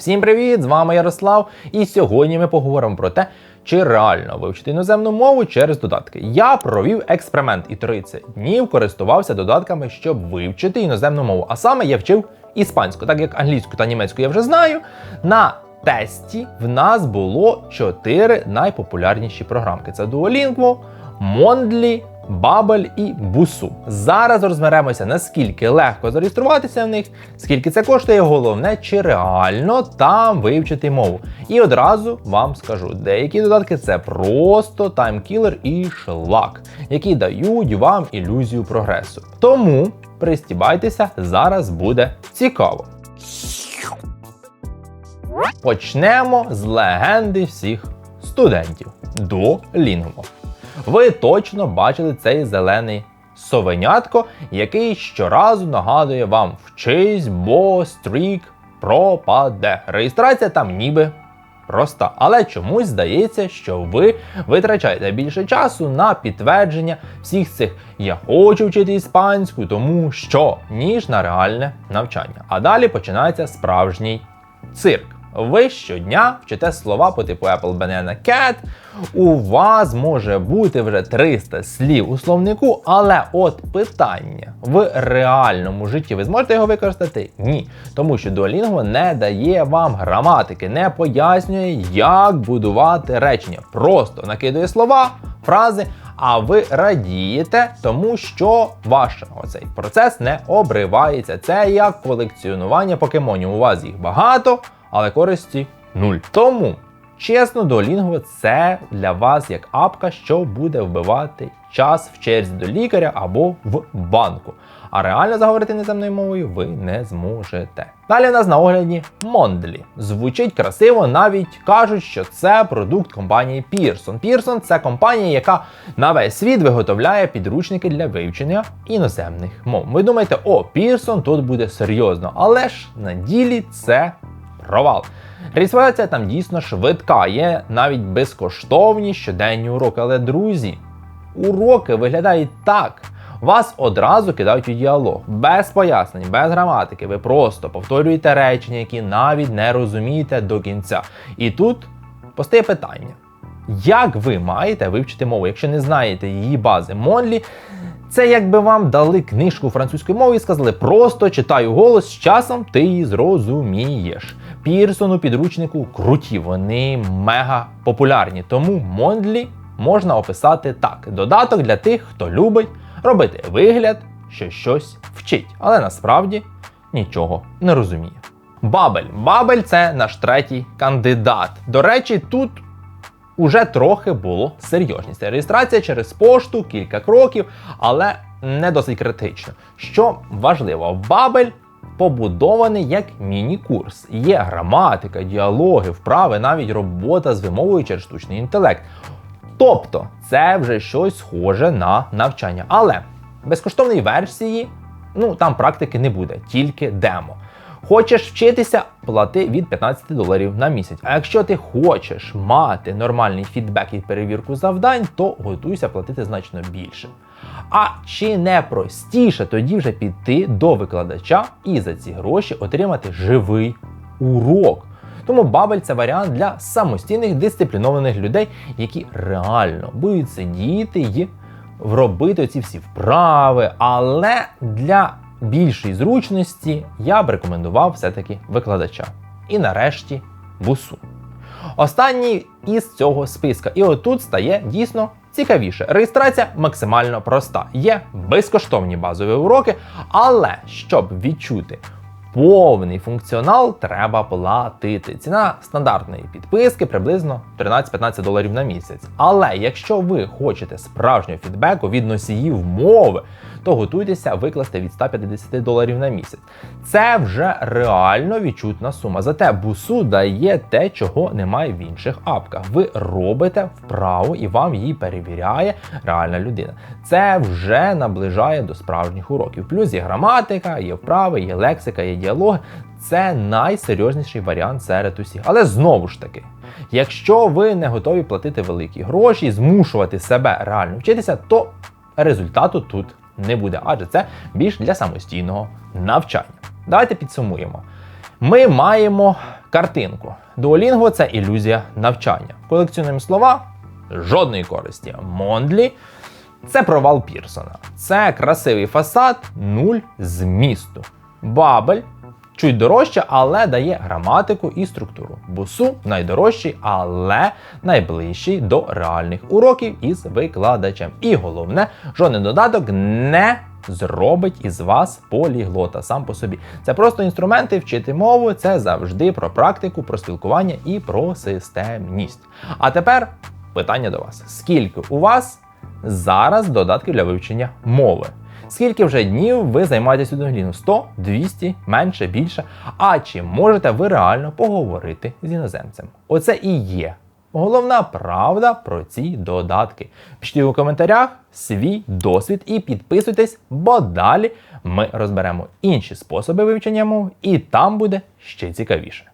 Всім привіт! З вами Ярослав. І сьогодні ми поговоримо про те, чи реально вивчити іноземну мову через додатки. Я провів експеримент і 30 днів користувався додатками, щоб вивчити іноземну мову. А саме я вчив іспанську, так як англійську та німецьку я вже знаю. На тесті в нас було 4 найпопулярніші програмки: це Duolingo, Mondly, Бабель і Бусу. Зараз розберемося, наскільки легко зареєструватися в них, скільки це коштує, головне, чи реально там вивчити мову. І одразу вам скажу, деякі додатки це просто таймкілер і шлак, які дають вам ілюзію прогресу. Тому пристібайтеся, зараз буде цікаво. Почнемо з легенди всіх студентів до Duolingo. Ви точно бачили цей зелений совенятко, який щоразу нагадує вам вчись, бо стрік пропаде. Реєстрація там ніби проста, але чомусь здається, що ви витрачаєте більше часу на підтвердження всіх цих я хочу вчити іспанську, тому що ніж на реальне навчання. А далі починається справжній цирк. Ви щодня вчите слова по типу Apple Banana Cat. У вас може бути вже 300 слів у словнику, але от питання в реальному житті ви зможете його використати? Ні. Тому що Duolingo не дає вам граматики, не пояснює, як будувати речення. Просто накидує слова, фрази. А ви радієте, тому що ваш оцей процес не обривається. Це як колекціонування покемонів. У вас їх багато але користі нуль. Тому, чесно, Duolingo – це для вас як апка, що буде вбивати час в черзі до лікаря або в банку. А реально заговорити неземною мовою ви не зможете. Далі у нас на огляді Mondly. Звучить красиво, навіть кажуть, що це продукт компанії Pearson. Pearson – це компанія, яка на весь світ виготовляє підручники для вивчення іноземних мов. Ви думаєте, о, Pearson тут буде серйозно, але ж на ділі це провал. Реєстрація там дійсно швидка, є навіть безкоштовні щоденні уроки. Але, друзі, уроки виглядають так. Вас одразу кидають у діалог, без пояснень, без граматики. Ви просто повторюєте речення, які навіть не розумієте до кінця. І тут постає питання: як ви маєте вивчити мову, якщо не знаєте її бази Монлі? Це якби вам дали книжку французької мови і сказали, просто читай голос, з часом ти її зрозумієш. Пірсон у підручнику круті, вони мега популярні. Тому Мондлі можна описати так: додаток для тих, хто любить робити вигляд, що щось вчить, але насправді нічого не розуміє. Бабель. Бабель це наш третій кандидат. До речі, тут уже трохи було серйозність. Реєстрація через пошту, кілька кроків, але не досить критично. Що важливо, Бабель побудований як міні-курс. Є граматика, діалоги, вправи, навіть робота з вимовою через штучний інтелект. Тобто це вже щось схоже на навчання. Але безкоштовної версії ну там практики не буде, тільки демо. Хочеш вчитися, плати від 15 доларів на місяць. А якщо ти хочеш мати нормальний фідбек і перевірку завдань, то готуйся платити значно більше. А чи не простіше тоді вже піти до викладача і за ці гроші отримати живий урок? Тому Бабель це варіант для самостійних дисциплінованих людей, які реально будуть сидіти і робити ці всі вправи, але для більшої зручності я б рекомендував все-таки викладача. І нарешті бусу. Останній із цього списка. І отут стає дійсно цікавіше. Реєстрація максимально проста. Є безкоштовні базові уроки, але щоб відчути повний функціонал, треба платити. Ціна стандартної підписки приблизно 13-15 доларів на місяць. Але якщо ви хочете справжнього фідбеку від носіїв мови, то готуйтеся викласти від 150 доларів на місяць. Це вже реально відчутна сума. Зате бусу дає те, чого немає в інших апках. Ви робите вправу і вам її перевіряє реальна людина. Це вже наближає до справжніх уроків. Плюс є граматика, є вправи, є лексика, є діалоги. Це найсерйозніший варіант серед усіх. Але знову ж таки, якщо ви не готові платити великі гроші, змушувати себе реально вчитися, то результату тут не буде, адже це більш для самостійного навчання. Давайте підсумуємо. Ми маємо Картинку. Duolingo – це ілюзія навчання. Колекціонуємо слова жодної користі. Мондлі це провал Пірсона. Це красивий фасад, нуль змісту. Бабель чуть дорожче, але дає граматику і структуру. Бусу найдорожчий, але найближчий до реальних уроків із викладачем. І головне, жоден додаток не зробить із вас поліглота сам по собі. Це просто інструменти вчити мову, це завжди про практику, про спілкування і про системність. А тепер питання до вас: скільки у вас зараз додатків для вивчення мови? Скільки вже днів ви займаєтесь Duolingo? 100, 200, менше, більше? А чи можете ви реально поговорити з іноземцем? Оце і є головна правда про ці додатки. Пишіть у коментарях свій досвід і підписуйтесь, бо далі ми розберемо інші способи вивчення мов, і там буде ще цікавіше.